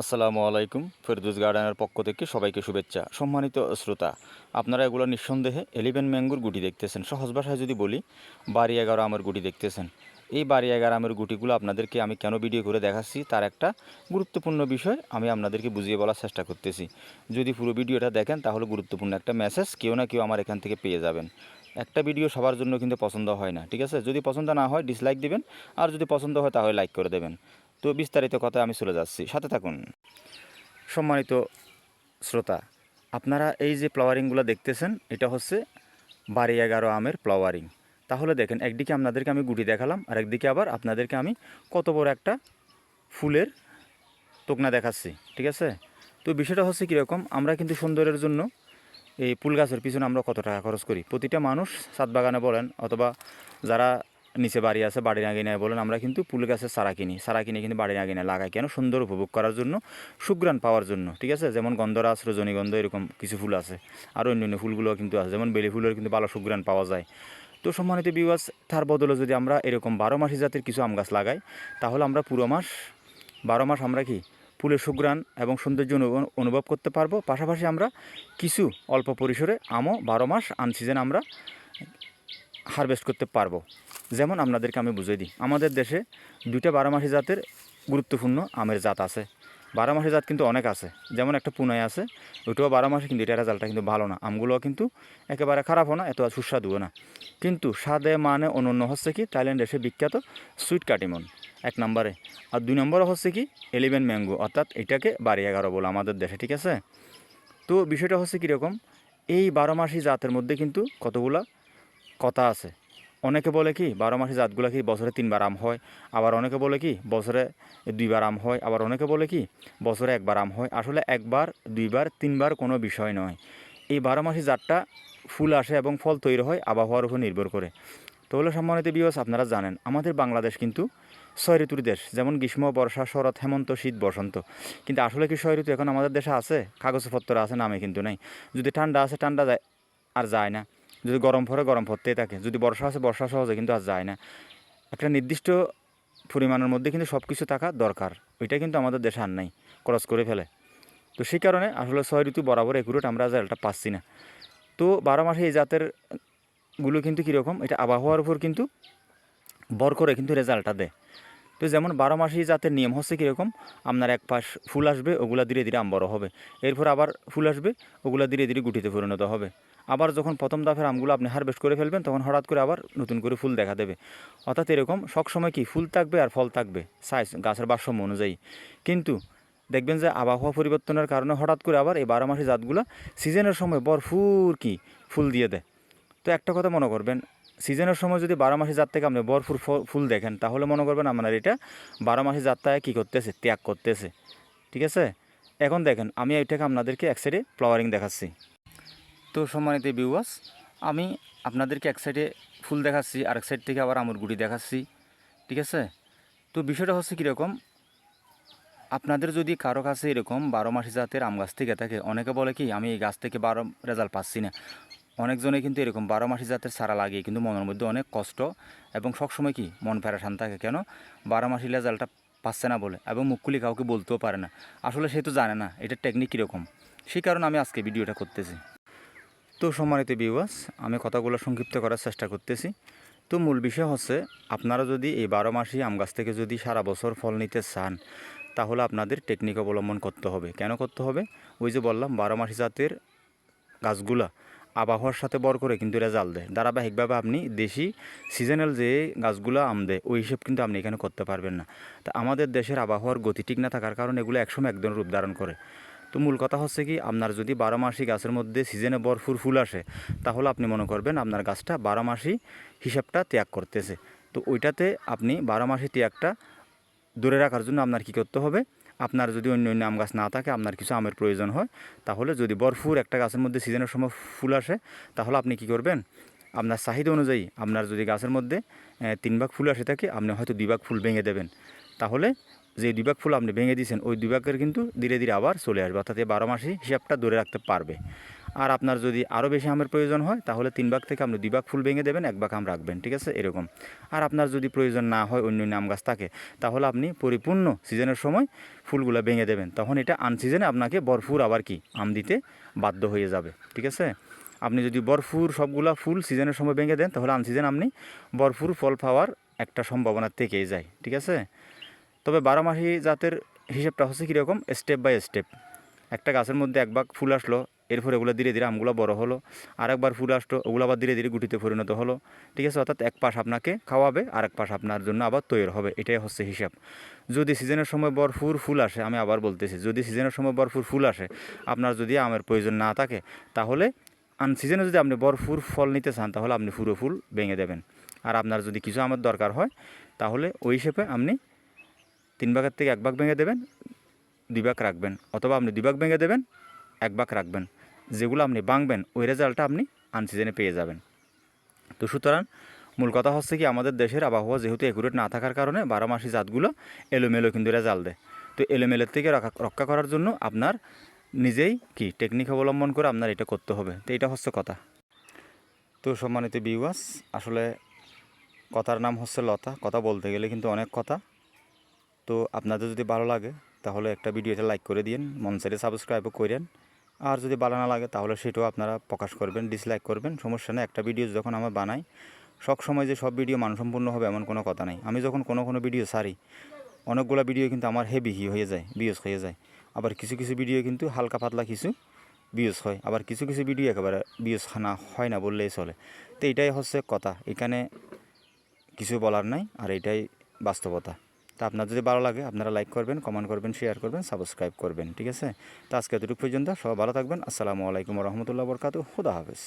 আসসালামু আলাইকুম, ফেরদুস গার্ডেনের পক্ষ থেকে সবাইকে শুভেচ্ছা, সম্মানিত শ্রোতা। আপনারা এগুলো নিঃসন্দেহে এলিভেন ম্যাঙ্গুর গুটি দেখতেছেন। সহজ ভাষায় যদি বলি বাড়ি এগারো আমের গুটি দেখতেছেন। এই বাড়ি এগারো আমের গুটিগুলো আপনাদেরকে আমি কেন ভিডিও করে দেখাচ্ছি, তার একটা গুরুত্বপূর্ণ বিষয় আমি আপনাদেরকে বুঝিয়ে বলার চেষ্টা করতেছি। যদি পুরো ভিডিওটা দেখেন, তাহলে গুরুত্বপূর্ণ একটা মেসেজ কেউ না কেউ আমার এখান থেকে পেয়ে যাবেন। একটা ভিডিও সবার জন্য কিন্তু পছন্দ হয় না, ঠিক আছে? যদি পছন্দ না হয় ডিসলাইক দেবেন, আর যদি পছন্দ হয়, তাহলে লাইক করে দেবেন। তো বিস্তারিত কথা আমি চলে যাচ্ছি। সাথে থাকুন। সম্মানিত শ্রোতা, আপনারা এই যে ফ্লাওয়ারিংগুলো দেখতেছেন, এটা হচ্ছে বাড়ি এগারো আমের ফ্লাওয়ারিং তাহলে দেখেন, একদিকে আপনাদেরকে আমি গুটি দেখালাম আর একদিকে আবার আপনাদেরকে আমি কত বড় একটা ফুলের তোকনা দেখাচ্ছি, ঠিক আছে? তো বিষয়টা হচ্ছে কীরকম, আমরা কিন্তু সুন্দরের জন্য এই ফুল গাছের পিছনে আমরা কত টাকা খরচ করি? প্রতিটা মানুষ সাত বাগানে বলেন অথবা যারা নিচে বাড়ি আছে, বাড়ি বাড়ির আঙিনায় বলেন, আমরা কিন্তু ফুল গাছের সারা কিনি। সারা কিনে কিন্তু বাড়ি বাড়ির আঙিনায় লাগাই কেন? সুন্দর উপভোগ করার জন্য সুগ্রাণ পাওয়ার জন্য, ঠিক আছে? যেমন গন্ধরাজ, রজনীগন্ধ, এরকম কিছু ফুল আছে। আর অন্য অন্য ফুলগুলো কিন্তু আছে। যেমন বেলি ফুলের কিন্তু ভালো সুগ্রাণ পাওয়া যায়। তো সম্মানিত বিবাস তার বদলে যদি আমরা এরকম বারো মাসি জাতের কিছু আম গাছ লাগাই, তাহলে আমরা পুরো মাস, বারো মাস আমরা কি ফুলের সুগ্রাণ এবং সৌন্দর্য অনুভব- করতে পারব। পাশাপাশি আমরা কিছু অল্প পরিসরে আমও বারো মাস আন সিজন আমরা হারভেস্ট করতে পারব। যেমন আপনাদেরকে আমি বুঝিয়ে দিই, আমাদের দেশে দুইটা বারোমাসি জাতের গুরুত্বপূর্ণ আমের জাত আছে। বারোমাসি জাত কিন্তু অনেক আছে। যেমন একটা পুনায় আছে, ওইটাও বারো মাসে কিন্তু এটার রেজাল্টটা কিন্তু ভালো না। আমগুলোও কিন্তু একেবারে খারাপও না, এত সুস্বাদুও না। কিন্তু স্বাদে মানে অনন্য হচ্ছে কি, থাইল্যান্ড দেশে বিখ্যাত সুইট কাটিমন, এক নম্বরে। আর দুই নম্বরে হচ্ছে কি, এলিভেন ম্যাঙ্গো, অর্থাৎ এটাকে বাড়ি এগারো বলে আমাদের দেশে, ঠিক আছে? তো বিষয়টা হচ্ছে কীরকম, এই বারো মাসি জাতের মধ্যে কিন্তু কতগুলা কথা আছে। অনেকে বলে কি, বারো মাসি জাতগুলো কি বছরে তিনবার আম হয়? আবার অনেকে বলে কি, বছরে দুইবার আম হয়। আবার অনেকে বলে কি, বছরে একবার আম হয়। আসলে একবার, দুইবার, তিনবার কোনো বিষয় নয়। এই বারো মাসি জাতটা ফুল আসে এবং ফল তৈরি হয়, আবহাওয়ার উপর নির্ভর করে। তাহলে সম্মানিত বিয়স আপনারা জানেন, আমাদের বাংলাদেশ কিন্তু ছয় ঋতুর দেশ। যেমন গ্রীষ্ম, বর্ষা, শরৎ, হেমন্ত, শীত, বসন্ত। কিন্তু আসলে কি ছয় ঋতু এখন আমাদের দেশে আছে? কাগজপত্র আছে, নামে কিন্তু নাই। যদি ঠান্ডা আছে ঠান্ডা যায়, আর যায় না। যদি গরম পড়ে গরম পড়তেই থাকে। যদি বর্ষা আসে, বর্ষা সহজে কিন্তু আর যায় না। একটা নির্দিষ্ট পরিমাণের মধ্যে কিন্তু সব কিছু থাকা দরকার। ওইটা কিন্তু আমাদের দেশে আর নাই, ক্রস করে ফেলে। তো সেই কারণে আসলে ছয় ঋতু বরাবর একুরেট আমরা রেজাল্টটা পাচ্ছি না। তো বারো মাসে এই জাতেরগুলো কিন্তু কীরকম? এটা আবহাওয়ার উপর কিন্তু বর করে কিন্তু রেজাল্টটা দেয়। তো যেমন বারো মাসি জাতের নিয়ম হচ্ছে কীরকম? আপনার এক পাশ ফুল আসবে, ওগুলা ধীরে ধীরে আম বড় হবে। এরপর আবার ফুল আসবে, ওগুলা ধীরে ধীরে গুটিতে পরিণত হবে। আবার যখন প্রথম দাফের আমগুলো আপনি হারভেস্ট করে ফেলবেন, তখন হঠাৎ করে আবার নতুন করে ফুল দেখা দেবে। অর্থাৎ এরকম সবসময় কি ফুল থাকবে আর ফল থাকবে সাইজ গাছের ভারসাম্য অনুযায়ী। কিন্তু দেখবেন যে আবহাওয়া পরিবর্তনের কারণে হঠাৎ করে আবার এই বারো মাসি জাতগুলো সিজনের সময় ভরপুর কি ফুল দিয়ে দেয়। তো একটা কথা মনে করবেন সিজনের সময় যদি বারো মাসি জাত থেকে আপনি ভরপুর ফুল দেখেন, তাহলে মনে করবেন আপনার এটা বারো মাসি জাতটায় কী করতেছে, ত্যাগ করতেছে। ঠিক আছে? এখন দেখেন, আমি এটাকে আপনাদেরকে এক সাইডে ফ্লাওয়ারিং দেখাচ্ছি। তো সম্মানিত বিউয়াস আমি আপনাদেরকে এক সাইডে ফুল দেখাচ্ছি, আরেক সাইড থেকে আবার আমুর গুটি দেখাচ্ছি, ঠিক আছে? তো বিষয়টা হচ্ছে কীরকম? আপনাদের যদি কারও কাছে এরকম বারো মাসি জাতের আম গাছ থেকে থাকে, অনেকে বলে কি, আমি এই গাছ থেকে বারো রেজাল্ট পাচ্ছি না। অনেকজনে কিন্তু এরকম বারো মাসি জাতের সারা লাগিয়ে কিন্তু মনের মধ্যে অনেক কষ্ট এবং সবসময় কি, মন প্যারাসান থাকে। কেন? বারো মাসি রেজাল্টটা পাচ্ছে না বলে এবং মুখগুলি কাউকে বলতেও পারে না। আসলে সে তো জানে না এটার টেকনিক কীরকম। সেই কারণে আমি আজকে ভিডিওটা করতেছি। তো সম্মানিত বিওয়াস আমি কথাগুলো সংক্ষিপ্ত করার চেষ্টা করতেছি। তো মূল বিষয় হচ্ছে, আপনারা যদি এই বারো মাসি আম গাছ থেকে যদি সারা বছর ফল নিতে চান, তাহলে আপনাদের টেকনিক অবলম্বন করতে হবে। কেন করতে হবে? ওই যে বললাম, বারো মাসি জাতের গাছগুলা আবহাওয়ার সাথে বর করে কিন্তু রেজাল্ট দেয়। ধারাবাহিকভাবে আপনি দেশি সিজনাল যে গাছগুলো আম দেয়, ওই হিসেব কিন্তু আপনি এখানে করতে পারবেন না। তা আমাদের দেশের আবহাওয়ার গতি ঠিক না থাকার কারণে এগুলো একসময় একদম রূপ ধারণ করে। তো মূল কথা হচ্ছে কি, আপনার যদি বারো মাসি গাছের মধ্যে সিজনে ভরপুর ফুল আসে, তাহলে আপনি মনে করবেন আপনার গাছটা বারো মাসি হিসাবটা ত্যাগ করতেছে। তো ওইটাতে আপনি বারো মাসি ত্যাগটা ধরে রাখার জন্য আপনার কি করতে হবে? আপনার যদি অন্য অন্য আম গাছ না থাকে, আপনার কিছু আমের প্রয়োজন হয়, তাহলে যদি ভরপুর একটা গাছের মধ্যে সিজনের সময় ফুল আসে, তাহলে আপনি কি করবেন? আপনার চাহিদা অনুযায়ী আপনার যদি গাছের মধ্যে তিন ভাগ ফুল আসে থাকে, আপনি হয়তো দুই ভাগ ফুল ভেঙে দেবেন। তাহলে যে দুই ফুল আপনি ভেঙে দিয়েছেন, ওই দুই ভাগের কিন্তু ধীরে ধীরে আবার চলে আসবে। অর্থাৎ এই বারো মাসি হিসাবটা ধরে রাখতে পারবে। আর আপনার যদি আরও বেশি আমের প্রয়োজন হয়, তাহলে তিন ভাগ থেকে আপনি দুই ভাগ ফুল ভেঙে দেবেন, এক ভাগ আম রাখবেন, ঠিক আছে? এরকম। আর আপনার যদি প্রয়োজন না হয় অন্য অন্য আম গাছ থাকে, তাহলে আপনি পরিপূর্ণ সিজনের সময় ফুলগুলো ভেঙে দেবেন। তখন এটা আনসিজনে আপনাকে ভরপুর আবার কি? আম দিতে বাধ্য হয়ে যাবে, ঠিক আছে? আপনি যদি বরফুর সবগুলা ফুল সিজনের সময় ভেঙে দেন, তাহলে আনসিজন আপনি বরফুর ফল পাওয়ার একটা সম্ভাবনা থেকেই যায়, ঠিক আছে? তবে বারোমাসি জাতের হিসেবটা হচ্ছে কীরকম? স্টেপ বাই স্টেপ একটা গাছের মধ্যে এক ভাগ ফুল আসলো, এরপর এগুলো ধীরে ধীরে আমগুলো বড় হলো, আরেকবার ফুল আসলো, ওগুলো আবার ধীরে ধীরে গুটিতে পরিণত হলো। ঠিক আছে, অর্থাৎ এক পাশ আপনাকে খাওয়াবে আর এক পাশ আপনার জন্য আবার তৈরি হবে। এটাই হচ্ছে হিসাব। যদি সিজনের সময় ভরপুর ফুল আসে, আমি আবার বলতেছি, যদি সিজনের সময় ভরপুর ফুল আসে, আপনার যদি আমের প্রয়োজন না থাকে, তাহলে আনসিজনে যদি আপনি ভরপুর ফল নিতে চান, তাহলে আপনি পুরো ফুল ভেঙে দেবেন। আর আপনার যদি কিছু আমের দরকার হয়, তাহলে ওই হিসেবে আপনি তিন ভাগের থেকে এক ভাগ ভেঙে দেবেন, দুই ভাগ রাখবেন। অথবা আপনি দুই ভাগ ভেঙে দেবেন, এক ভাগ রাখবেন। যেগুলো আপনি ভাঙবেন, ওই রেজাল্টটা আপনি আনসিজনে পেয়ে যাবেন। তো সুতরাং মূল কথা হচ্ছে কি, আমাদের দেশের আবহাওয়া যেহেতু একুরেট না থাকার কারণে বারো মাসি জাতগুলো এলোমেলো কিন্তু রেজাল্ট দেয়। তো এলোমেলোর থেকে রক্ষা- করার জন্য আপনার নিজেই কি টেকনিক অবলম্বন করে আপনার এটা করতে হবে। তো এটা হচ্ছে কথা। তো সম্মানিত বিওয়াস আসলে কথার নাম হচ্ছে লতা। কথা বলতে গেলে কিন্তু অনেক কথা। তো আপনাদের যদি ভালো লাগে, তাহলে একটা ভিডিওতে লাইক করে দিন মন সাইডে সাবস্ক্রাইবও করেন। আর যদি ভালো না লাগে, তাহলে সেটাও আপনারা প্রকাশ করবেন ডিসলাইক করবেন, সমস্যা নেই। একটা ভিডিও যখন আমরা বানাই, সব সময় যে সব ভিডিও মানসম্পূর্ণ হবে, এমন কোনো কথা নেই। আমি যখন কোনো কোনো ভিডিও সারি অনেকগুলো ভিডিও কিন্তু আমার হেভি হি হয়ে যায় বিয়স হয়ে যায়। আবার কিছু কিছু ভিডিও কিন্তু হালকা পাতলা কিছু বিয়স হয়, আবার কিছু কিছু ভিডিও একেবারে বিয়স না, হয় না বললেই চলে। তো এটাই হচ্ছে কথা। এখানে কিছু বলার নাই, আর এটাই বাস্তবতা। তা আপনার যদি ভালো লাগে, আপনারা লাইক করবেন কমেন্ট করবেন শেয়ার করবেন সাবস্ক্রাইব করবেন, ঠিক আছে? তো আজকে এতটুকু পর্যন্ত, সবাই ভালো থাকবেন। আসসালামু আলাইকুম রহমতুল্লাহ বরকাত খুদা হাফেজ।